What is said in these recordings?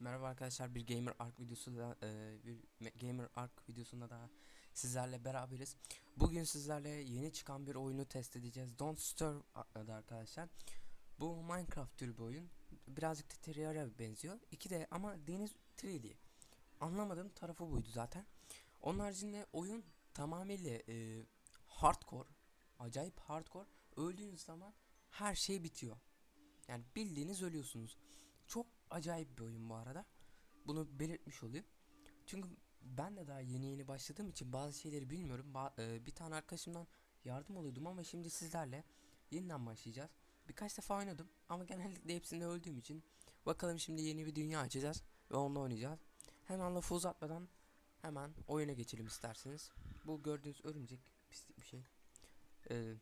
Merhaba arkadaşlar bir Gamer Ark videosu e, bir me- Gamer Ark videosunda da sizlerle beraberiz. Bugün sizlerle yeni çıkan bir oyunu test edeceğiz. Don't Stir adı arkadaşlar. Bu Minecraft türü bir oyun. Birazcık da Terraria'ya benziyor. İki de ama deniz 3D. Anlamadığım tarafı buydu zaten. Onun haricinde oyun tamamıyla e, hardcore. Acayip hardcore. Öldüğünüz zaman her şey bitiyor. Yani bildiğiniz ölüyorsunuz. Acayip bir oyun bu arada. Bunu belirtmiş olayım. Çünkü ben de daha yeni yeni başladığım için bazı şeyleri bilmiyorum. Ba- e, bir tane arkadaşımdan yardım alıyordum ama şimdi sizlerle yeniden başlayacağız. Birkaç defa oynadım ama genellikle hepsinde öldüğüm için bakalım şimdi yeni bir dünya açacağız ve onunla oynayacağız. Hemen lafı uzatmadan hemen oyuna geçelim isterseniz. Bu gördüğünüz örümcek pislik bir şey. Ee,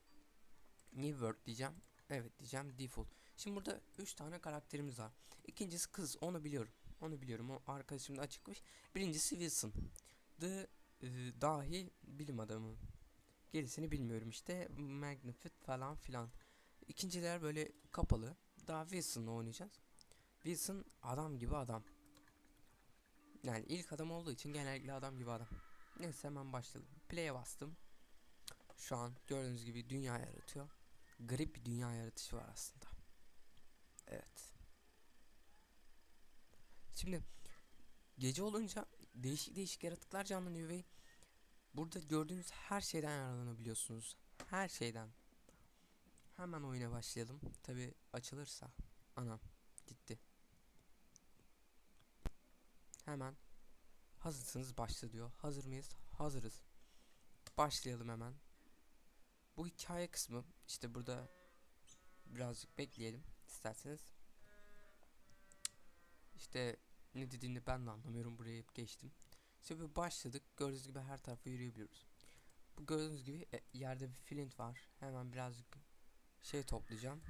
New World diyeceğim. Evet diyeceğim default. Şimdi burada 3 tane karakterimiz var. İkincisi kız onu biliyorum. Onu biliyorum o arkadaşım da açıkmış. Birincisi Wilson. The e, dahi bilim adamı. Gerisini bilmiyorum işte. Magnific falan filan. İkinciler böyle kapalı. Daha Wilson'la oynayacağız. Wilson adam gibi adam. Yani ilk adam olduğu için genellikle adam gibi adam. Neyse hemen başladım. Play'e bastım. Şu an gördüğünüz gibi dünya yaratıyor. Garip bir dünya yaratışı var aslında. Evet. Şimdi gece olunca değişik değişik yaratıklar canlanıyor ve burada gördüğünüz her şeyden yararlanabiliyorsunuz. Her şeyden. Hemen oyuna başlayalım. Tabi açılırsa. Anam gitti. Hemen hazırsınız başla diyor. Hazır mıyız? Hazırız. Başlayalım hemen. Bu hikaye kısmı işte burada birazcık bekleyelim isterseniz. İşte ne dediğini ben de anlamıyorum buraya hep geçtim. Böyle başladık gördüğünüz gibi her tarafa yürüyebiliyoruz. Bu gördüğünüz gibi e, yerde bir flint var. Hemen birazcık şey toplayacağım.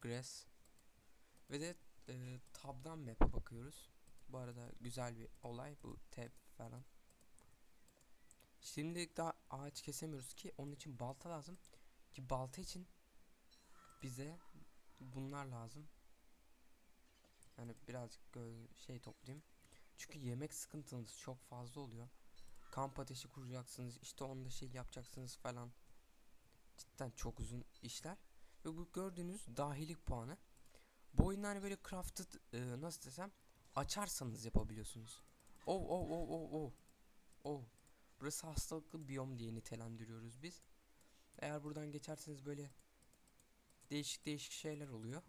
Grass. Ve de e, tab'dan map'e bakıyoruz. Bu arada güzel bir olay bu tab falan. Şimdi daha ağaç kesemiyoruz ki onun için balta lazım. Ki balta için bize bunlar lazım. Yani birazcık şey toplayayım. Çünkü yemek sıkıntınız çok fazla oluyor. Kamp ateşi kuracaksınız, işte onda şey yapacaksınız falan. Cidden çok uzun işler. Ve bu gördüğünüz dahilik puanı. Bu oyunda hani böyle crafted e, nasıl desem açarsanız yapabiliyorsunuz. Oh oh oh oh oh. Oh. Burası hastalıklı biyom diye nitelendiriyoruz biz. Eğer buradan geçerseniz böyle değişik değişik şeyler oluyor.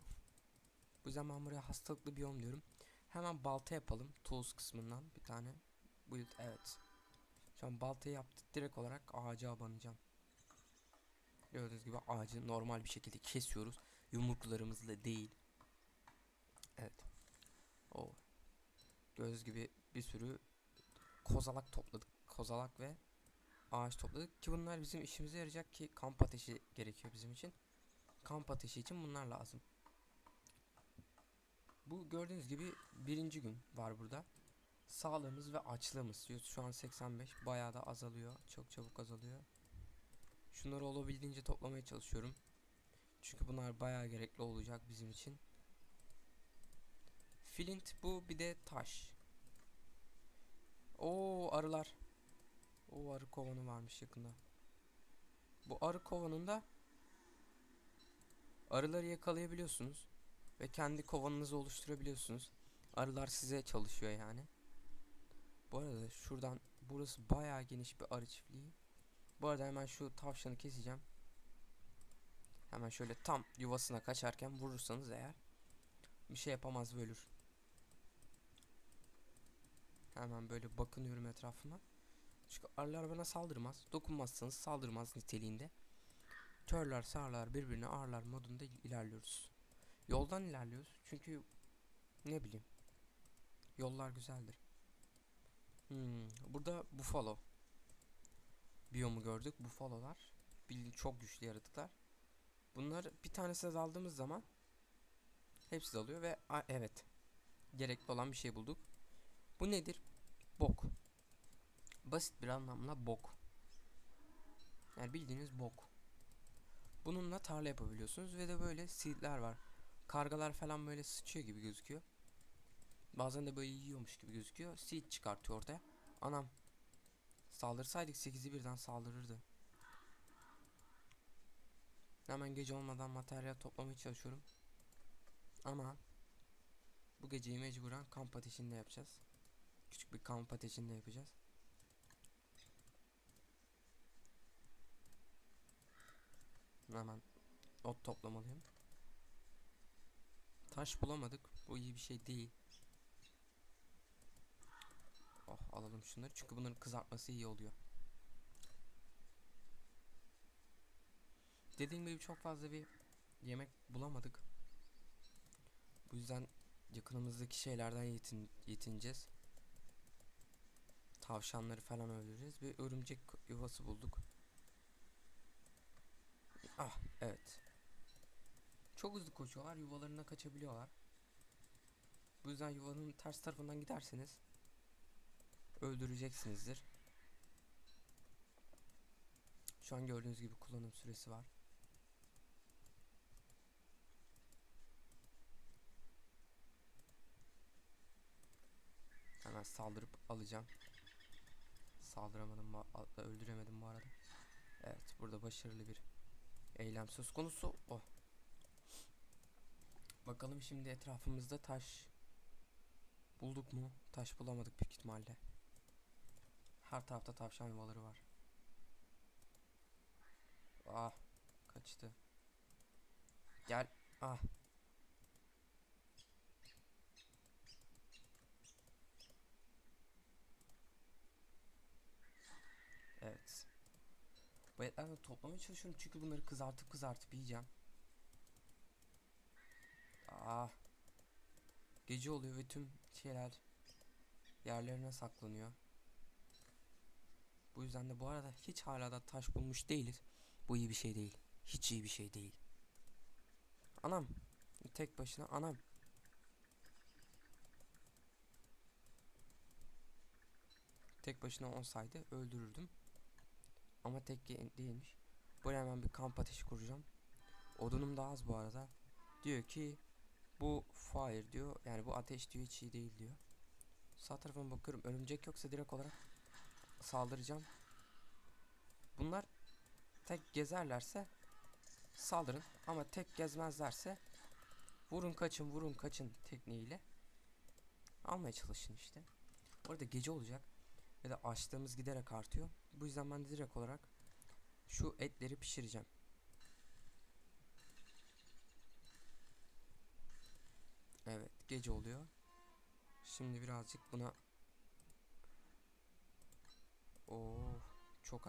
Bu zaman buraya hastalıklı biyom diyorum. Hemen balta yapalım. Tools kısmından bir tane. Build evet. Şu an baltayı yaptık direkt olarak ağaca abanacağım. Gördüğünüz gibi ağacı normal bir şekilde kesiyoruz. Yumruklarımızla değil. Evet. O. Gördüğünüz gibi bir sürü kozalak topladık. Kozalak ve ağaç topladık ki bunlar bizim işimize yarayacak ki kamp ateşi gerekiyor bizim için. Kamp ateşi için bunlar lazım. Bu gördüğünüz gibi birinci gün var burada. Sağlığımız ve açlığımız şu an 85 bayağı da azalıyor. Çok çabuk azalıyor. Şunları olabildiğince toplamaya çalışıyorum. Çünkü bunlar bayağı gerekli olacak bizim için. Flint bu bir de taş. Oo arılar. O arı kovanı varmış yakında. Bu arı kovanında arıları yakalayabiliyorsunuz ve kendi kovanınızı oluşturabiliyorsunuz. Arılar size çalışıyor yani. Bu arada şuradan burası bayağı geniş bir arı çiftliği. Bu arada hemen şu tavşanı keseceğim. Hemen şöyle tam yuvasına kaçarken vurursanız eğer bir şey yapamaz ve ölür. Hemen böyle bakınıyorum etrafıma. Çünkü arılar bana saldırmaz. Dokunmazsanız saldırmaz niteliğinde. Körler sağlar birbirine ağırlar modunda ilerliyoruz. Yoldan ilerliyoruz. Çünkü ne bileyim. Yollar güzeldir. Hmm, burada buffalo. Biyomu gördük. Buffalolar. Bildiğin çok güçlü yaratıklar. Bunlar bir tanesine daldığımız zaman hepsi dalıyor ve a, evet. Gerekli olan bir şey bulduk. Bu nedir? Bok. Basit bir anlamla bok. Yani bildiğiniz bok. Bununla tarla yapabiliyorsunuz ve de böyle seedler var. Kargalar falan böyle sıçıyor gibi gözüküyor. Bazen de böyle yiyormuş gibi gözüküyor. Seed çıkartıyor ortaya. Anam. Saldırsaydık 8'i birden saldırırdı. Hemen gece olmadan materyal toplamaya çalışıyorum. Ama bu geceyi mecburen kamp ateşinde yapacağız. Küçük bir kamp ateşinde yapacağız. Hemen ot toplamalıyım. Taş bulamadık. Bu iyi bir şey değil. Oh alalım şunları çünkü bunların kızartması iyi oluyor. Dediğim gibi çok fazla bir yemek bulamadık. Bu yüzden yakınımızdaki şeylerden yetin yetineceğiz. Tavşanları falan öldüreceğiz. Bir örümcek yuvası bulduk. Ah evet. Çok hızlı koşuyorlar. Yuvalarına kaçabiliyorlar. Bu yüzden yuvanın ters tarafından giderseniz öldüreceksinizdir. Şu an gördüğünüz gibi kullanım süresi var. Hemen saldırıp alacağım. Saldıramadım, öldüremedim bu arada. Evet, burada başarılı bir eylem söz konusu. Oh. Bakalım şimdi etrafımızda taş bulduk mu? Taş bulamadık büyük ihtimalle. Her tarafta tavşan yuvaları var. Ah, kaçtı. Gel. Ah. Evet. Bu etlerden toplamaya çalışıyorum çünkü bunları kızartıp kızartıp yiyeceğim. Ah. Gece oluyor ve tüm şeyler yerlerine saklanıyor. Bu yüzden de bu arada hiç hala da taş bulmuş değiliz. Bu iyi bir şey değil. Hiç iyi bir şey değil. Anam. Tek başına anam. Tek başına olsaydı öldürürdüm. Ama tek değilmiş. Buraya hemen bir kamp ateşi kuracağım. Odunum da az bu arada. Diyor ki bu fire diyor. Yani bu ateş diyor hiç iyi değil diyor. Sağ tarafa bakıyorum. Örümcek yoksa direkt olarak saldıracağım. Bunlar tek gezerlerse saldırın ama tek gezmezlerse vurun kaçın vurun kaçın tekniğiyle almaya çalışın işte. Orada gece olacak ve de açlığımız giderek artıyor. Bu yüzden ben direkt olarak şu etleri pişireceğim. Evet gece oluyor. Şimdi birazcık buna Oh çok az